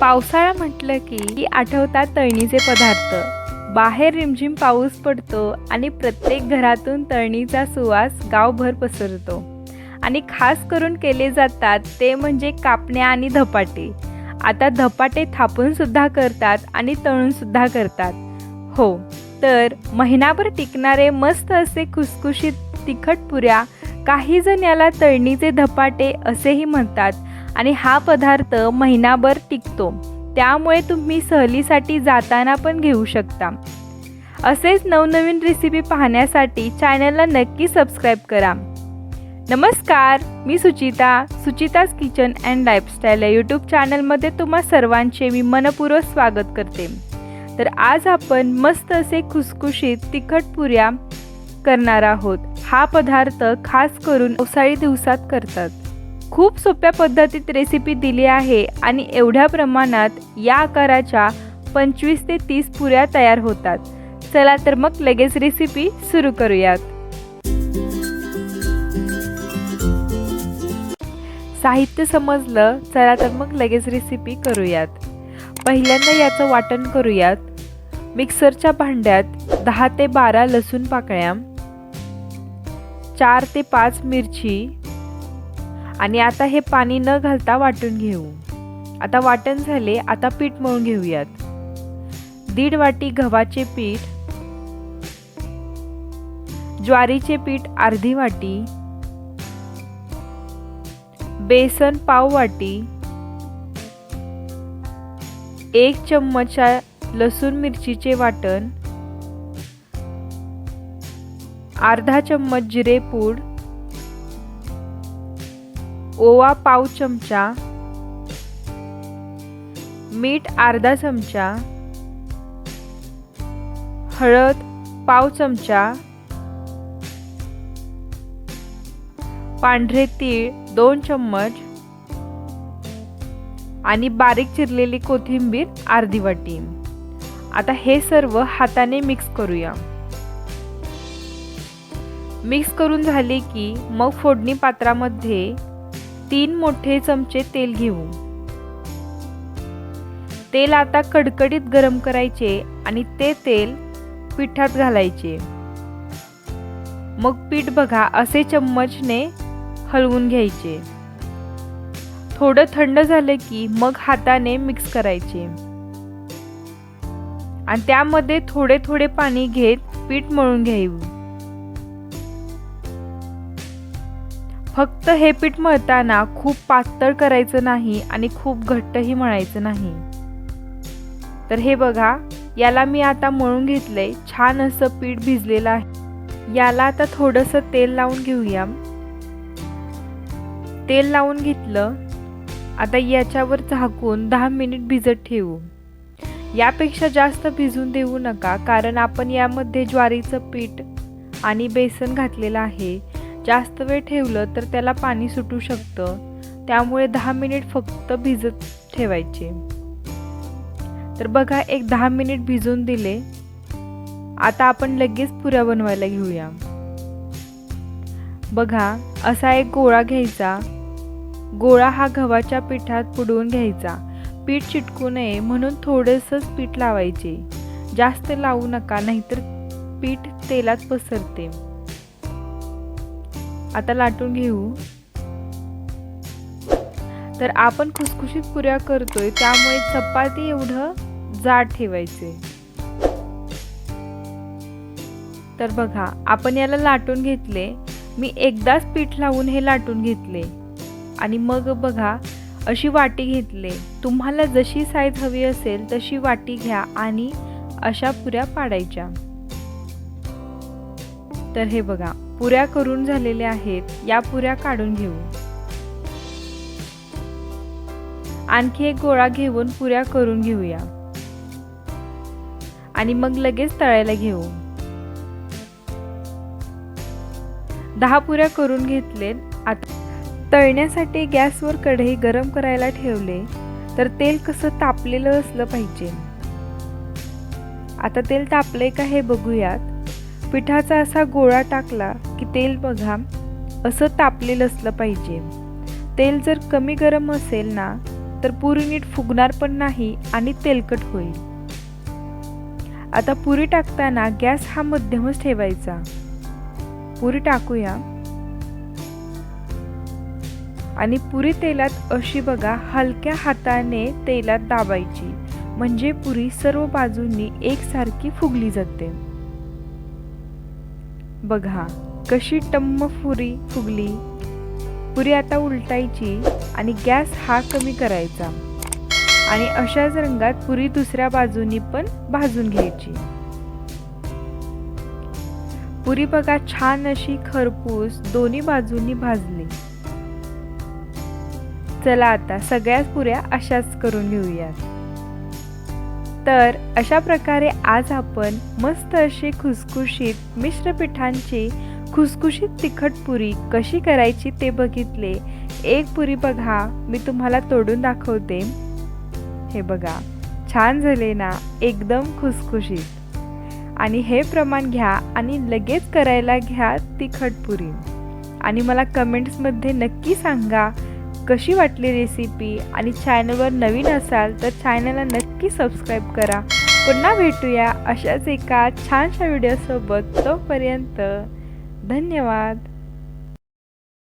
पावसाळा म्हटलं की आठवतात तळणीचे पदार्थ. बाहेर रिमझिम पाऊस पडतो आणि प्रत्येक घरातून तळणीचा सुवास गावभर पसरतो. आणि खास करून केले जातात ते म्हणजे कापण्या आणि धपाटे. आता धपाटे थापूनसुद्धा करतात आणि तळूनसुद्धा करतात. हो तर महिनाभर टिकणारे मस्त असे खुसखुशीत तिखट पुऱ्या काही जण याला तळणीचे धपाटे असेही म्हणतात. आणि हा पदार्थ महिनाभर टिकतो. त्यामुळे तुम्ही सहलीसाठी जाताना पण घेऊ शकता. असेच नवनवीन रेसिपी पाहण्यासाठी चॅनलला नक्की सबस्क्राईब करा. नमस्कार मी Suchita Suchita's kitchen and lifestyle या यूट्यूब चॅनलमध्ये तुम्हा सर्वांचे मी मनपूर्वक स्वागत करते. तर आज आपण मस्त असे खुसखुशीत तिखट पुऱ्या करणार आहोत. हा पदार्थ खास करून पावसाळी दिवसात करतात. खूप सोप्या पद्धतीत रेसिपी दिली आहे आणि एवढ्या प्रमाणात या आकाराच्या पंचवीस ते तीस पुऱ्या तयार होतात. चला तर मग लगेच रेसिपी सुरू करूयात. साहित्य समजलं चला तर मग लगेच रेसिपी करूयात. पहिल्यांदा याचं वाटण करूयात. मिक्सरच्या भांड्यात दहा ते बारा लसूण पाकळ्या चार ते पाच मिरची आणि आता हे पाणी न घालता वाटून घेऊ. आता वाटण झाले आता पीठ मळून घेऊयात. दीड वाटी गव्हाचे पीठ ज्वारीचे पीठ अर्धी वाटी बेसन पाव वाटी एक चम्मचा लसूण मिरचीचे वाटण अर्धा चम्मच जिरे पूड ओवा पाव चमचा मीठ अर्धा चमचा हळद पाव चमचा पांढरे तीळ दोन चम्मच आणि बारीक चिरलेली कोथिंबीर अर्धी वाटी. आता हे सर्व हाताने मिक्स करूया. मिक्स करून झाले की मग फोडणी पात्रामध्ये तीन मोठे चमचे तेल घेऊ. तेल आता कडकडीत गरम करायचे आणि ते तेल पिठात घालायचे. मग पीठ बघा असे चम्मचने हलवून घ्यायचे. थोडं थंड झालं की मग हाताने मिक्स करायचे. आणि त्यामध्ये थोडे थोडे पाणी घेत पीठ मळून घ्यायू फक्त हे पीठ मळताना खूप पातळ करायचं नाही आणि खूप घट्टही मळायचं नाही. तर हे बघा याला मी आता मळून घेतलंय छान असं पीठ भिजलेलं आहे. याला आता थोडंसं तेल लावून घेऊया. तेल लावून घेतलं आता याच्यावर झाकून दहा मिनिट भिजत ठेवू. यापेक्षा जास्त भिजून देऊ नका कारण आपण यामध्ये ज्वारीचं पीठ आणि बेसन घातलेलं आहे. जास्त वेळ ठेवलं तर त्याला पाणी सुटू शकतं. त्यामुळे दहा मिनिट फक्त भिजत ठेवायचे. तर बघा एक दहा मिनिट भिजून दिले. आता आपण लगेच पुऱ्या बनवायला घेऊया. बघा असा एक गोळा घ्यायचा. गोळा हा गव्हाच्या पिठात बुडवून घ्यायचा. पीठ चिटकू नये म्हणून थोडंसंच पीठ लावायचे. जास्त लावू नका नाहीतर पीठ तेलात पसरते. आता लाटून घेऊ. तर आपण खुसखुशीत पुऱ्या करतोय त्यामुळे चपाती एवढं जाड ठेवायचे. तर बघा आपण याला लाटून घेतले. मी एकदाच पीठ लावून हे लाटून घेतले. आणि मग बघा अशी वाटी घेतले. तुम्हाला जशी साईज हवी असेल तशी वाटी घ्या आणि अशा पुऱ्या पाडायच्या. तर हे बघा पुऱ्या करून झालेल्या आहेत या पुऱ्या काढून घेऊ. आणखी एक गोळा घेऊन पुऱ्या करून घेऊया. आणि मग लगेच तळायला घेऊ. दहा पुऱ्या करून घेतले आता तळण्यासाठी गॅसवर कढई गरम करायला ठेवले तर तेल कसं तापलेलं असलं पाहिजे. आता तेल तापले का हे बघूयात. पिठाचा असा गोळा टाकला की तेल बघा असं तापलेलं असलं पाहिजे. तेल जर कमी गरम असेल ना तर पुरी नीट फुगणार पण नाही आणि तेलकट होईल. आता पुरी टाकताना गॅस हा मध्यमच ठेवायचा. पुरी टाकूया. आणि पुरी तेलात अशी बघा हलक्या हाताने तेलात दाबायची. म्हणजे पुरी सर्व बाजूंनी एकसारखी फुगली जाते. बघा कशी टम्म पुरी फुगली. पुरी आता उलटायची आणि गॅस हा कमी करायचा. आणि अशाच रंगात पुरी दुसऱ्या बाजूनी पण भाजून घ्यायची. पुरी बघा छान अशी खरपूस दोन्ही बाजूंनी भाजली. चला आता सगळ्याच पुऱ्या अशाच करून घेऊयात. तर अशा प्रकारे आज आपण मस्त अशी खुसखुशीत मिश्र पिठांची खुसखुशीत तिखट पुरी कशी करायची ते बघितले. एक पुरी बघा मी तुम्हाला तोडून दाखवते. हे बघा छान झाले ना एकदम खुसखुशीत. आणि हे प्रमाण घ्या आणि लगेच करायला घ्या तिखट पुरी. आणि मला कमेंट्समध्ये नक्की सांगा कशी वाटली रेसिपी आणि चॅनलवर नवीन असाल तर चॅनलला नक्की सबस्क्राईब करा. पुन्हा भेटूया अशाच एका छानशा व्हिडिओसोबत तोपर्यंत धन्यवाद.